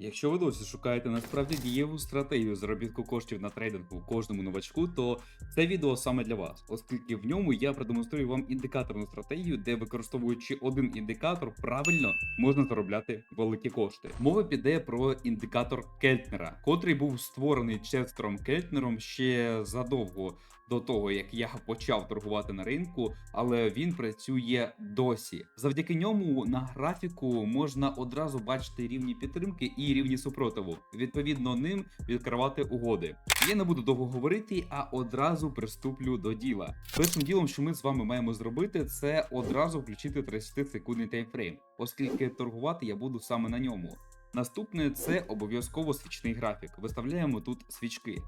Якщо ви досі шукаєте насправді дієву стратегію заробітку коштів на трейдингу кожному новачку, то це відео саме для вас, оскільки в ньому я продемонструю вам індикаторну стратегію, де використовуючи один індикатор, правильно можна заробляти великі кошти. Мова піде про індикатор Кельтнера, котрий був створений Честером Кельтнером ще задовго до того, як я почав торгувати на ринку, але він працює досі. Завдяки ньому на графіку можна одразу бачити рівні підтримки і рівні супротиву. Відповідно, ним відкривати угоди. Я не буду довго говорити, а одразу приступлю до діла. Першим ділом, що ми з вами маємо зробити, це одразу включити 30-секундний таймфрейм, оскільки торгувати я буду саме на ньому. Наступне це обов'язково свічний графік. Виставляємо тут свічки.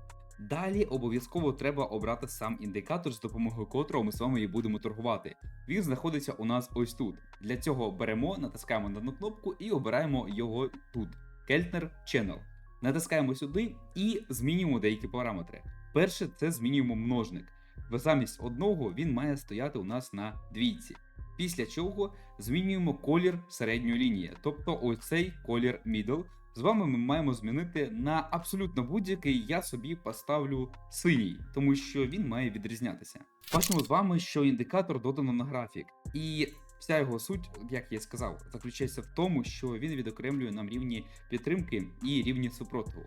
Далі обов'язково треба обрати сам індикатор, з допомогою котрого ми з вами і будемо торгувати. Він знаходиться у нас ось тут. Для цього беремо, натискаємо на одну кнопку і обираємо його тут. Keltner Channel. Натискаємо сюди і змінюємо деякі параметри. Перше, це змінюємо множник. Бо замість одного він має стояти у нас на двійці. Після чого змінюємо колір середньої лінії, тобто ось цей колір middle. З вами ми маємо змінити на абсолютно будь-який. Я собі поставлю синій, тому що він має відрізнятися. Бачимо з вами, що індикатор додано на графік, і вся його суть, як я сказав, заключається в тому, що він відокремлює нам рівні підтримки і рівні супротиву.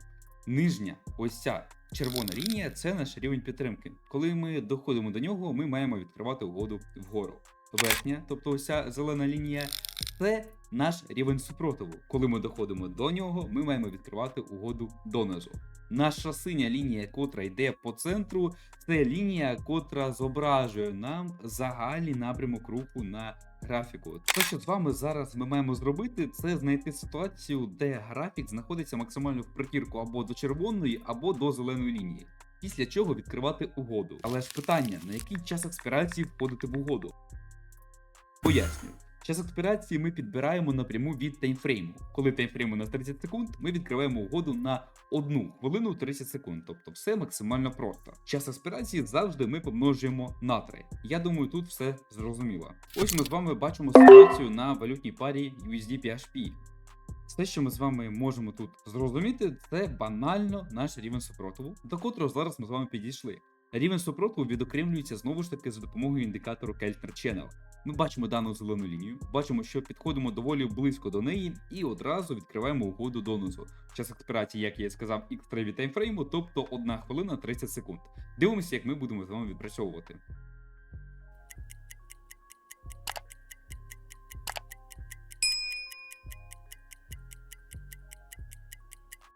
Нижня, ось ця червона лінія це наш рівень підтримки. Коли ми доходимо до нього, ми маємо відкривати угоду вгору. Верхня, тобто ось ця зелена лінія, це наш рівень супротиву. Коли ми доходимо до нього, ми маємо відкривати угоду донизу. Наша синя лінія, котра йде по центру, це лінія, котра зображує нам загальний напрямок руху на графіку. Те, що з вами зараз ми маємо зробити, це знайти ситуацію, де графік знаходиться максимально в притірку або до червоної, або до зеленої лінії. Після чого відкривати угоду. Але ж питання: на який час експірації входити в угоду? Пояснюю. Час експірації ми підбираємо напряму від таймфрейму. Коли таймфрейм у нас 30 секунд, ми відкриваємо угоду на 1 хвилину 30 секунд. Тобто все максимально просто. Час експірації завжди ми помножуємо на 3. Я думаю, тут все зрозуміло. Ось ми з вами бачимо ситуацію на валютній парі USD PHP. Все, що ми з вами можемо тут зрозуміти, це банально наш рівень супротиву, до котрого зараз ми з вами підійшли. Рівень супротиву відокремлюється знову ж таки за допомогою індикатору Keltner Channel. Ми бачимо дану зелену лінію, бачимо, що підходимо доволі близько до неї, і одразу відкриваємо угоду донизу. Час експірації, як я і сказав, X3 від таймфрейму, тобто 1 хвилина 30 секунд. Дивимося, як ми будемо з вами відпрацьовувати.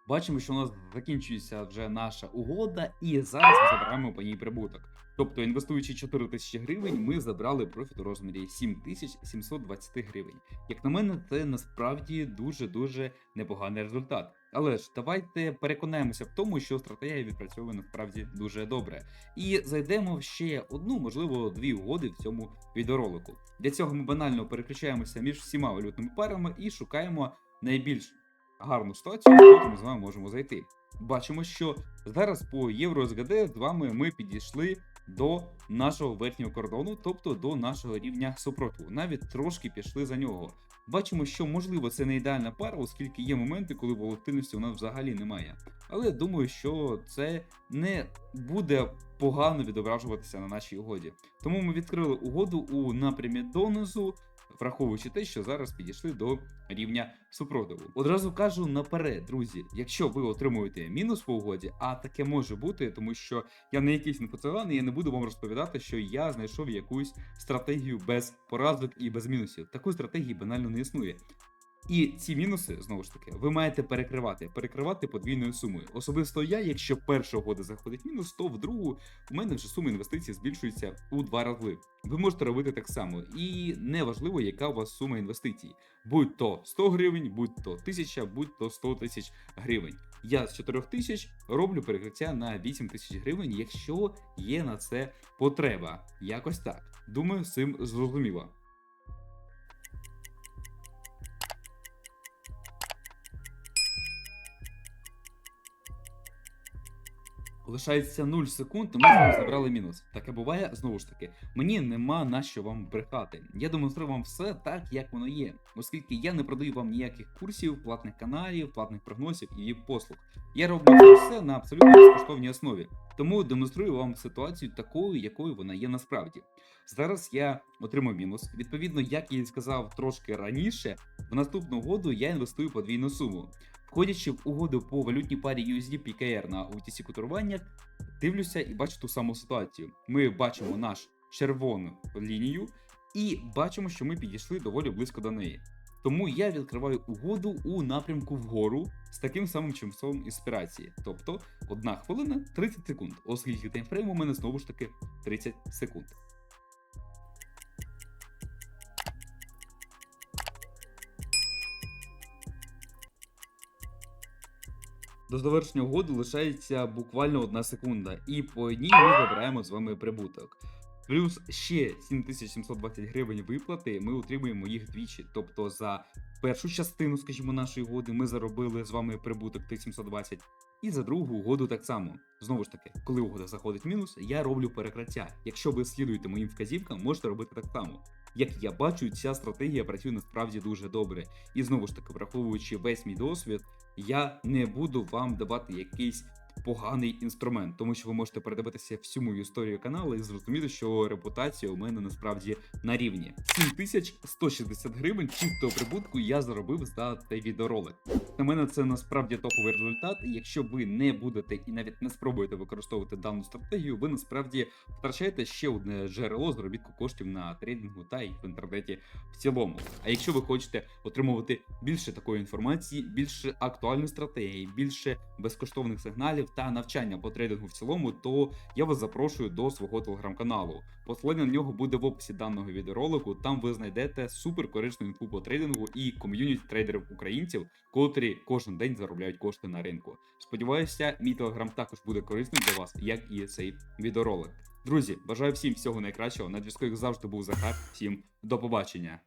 Бачимо, що у нас закінчується вже наша угода, і зараз ми забираємо по ній прибуток. Тобто, інвестуючи 4 тисячі гривень, ми забрали профіт у розмірі 7720 гривень. Як на мене, це насправді дуже дуже непоганий результат. Але ж давайте переконаємося в тому, що стратегія відпрацьовує насправді дуже добре. І зайдемо в ще одну, можливо, дві угоди в цьому відеоролику. Для цього ми банально переключаємося між всіма валютними парами і шукаємо найбільш гарну ситуацію, яку ми з вами можемо зайти. Бачимо, що зараз по євро з вами ми підійшли до нашого верхнього кордону, тобто до нашого рівня супротиву. Навіть трошки пішли за нього. Бачимо, що можливо це не ідеальна пара, оскільки є моменти, коли волатильності у нас взагалі немає. Але думаю, що це не буде погано відображуватися на нашій угоді. Тому ми відкрили угоду у напрямі донизу, враховуючи те, що зараз підійшли до рівня супротиву. Одразу кажу наперед, друзі, якщо ви отримуєте мінус по угоді, а таке може бути, тому що я не якийсь непоцеланий, я не буду вам розповідати, що я знайшов якусь стратегію без поразок і без мінусів. Такої стратегії банально не існує. І ці мінуси, знову ж таки, ви маєте перекривати, перекривати подвійною сумою. Особисто я, якщо перша угода заходить мінус, то в другу у мене вже сума інвестицій збільшується у два рази. Ви можете робити так само, і не важливо, яка у вас сума інвестицій. Будь то 100 гривень, будь то 1000, будь то 100 тисяч гривень. Я з 4 тисяч роблю перекриття на 8 тисяч гривень, якщо є на це потреба. Якось так. Думаю, з цим зрозуміло. Лишається 0 секунд, і ми забрали мінус. Таке буває знову ж таки. Мені нема на що вам брехати. Я демонструю вам все так, як воно є, оскільки я не продаю вам ніяких курсів, платних каналів, платних прогнозів і послуг. Я роблю все на абсолютно безкоштовній основі. Тому демонструю вам ситуацію такою, якою вона є насправді. Зараз я отримав мінус. Відповідно, як я і сказав трошки раніше, в наступну угоду я інвестую подвійну суму. Входячи в угоду по валютній парі USD PKR на OTC котируваннях, дивлюся і бачу ту саму ситуацію. Ми бачимо наш червону лінію і бачимо, що ми підійшли доволі близько до неї. Тому я відкриваю угоду у напрямку вгору з таким самим часом інспірації. Тобто 1 хвилина 30 секунд, оскільки таймфрейм у мене знову ж таки 30 секунд. До завершення угоди лишається буквально одна секунда, і по одній ми забираємо з вами прибуток. Плюс ще 7720 гривень виплати ми отримуємо їх двічі. Тобто за першу частину, скажімо, нашої угоди ми заробили з вами прибуток 1720, і за другу угоду так само. Знову ж таки, коли угода заходить в мінус, я роблю перекриття. Якщо ви слідуєте моїм вказівкам, можете робити так само. Як я бачу, ця стратегія працює насправді дуже добре. І знову ж таки, враховуючи весь мій досвід, я не буду вам давати якийсь поганий інструмент, тому що ви можете передивитися всю мою історію каналу і зрозуміти, що репутація у мене насправді на рівні. 7160 гривень чистого прибутку я заробив за цей відеоролик. На мене це насправді топовий результат. Якщо ви не будете і навіть не спробуєте використовувати дану стратегію, ви насправді втрачаєте ще одне джерело заробітку коштів на трейдингу та й в інтернеті в цілому. А якщо ви хочете отримувати більше такої інформації, більше актуальної стратегії, більше безкоштовних сигналів та навчання по трейдингу в цілому, то я вас запрошую до свого телеграм-каналу. Посилання на нього буде в описі даного відеоролику. Там ви знайдете супер корисну інфу по трейдингу і ком'юніті трейдерів українців, котрі кожен день заробляють кошти на ринку. Сподіваюся, мій телеграм також буде корисним для вас, як і цей відеоролик. Друзі, бажаю всім всього найкращого. На зв'язку як завжди був Захар. Всім до побачення.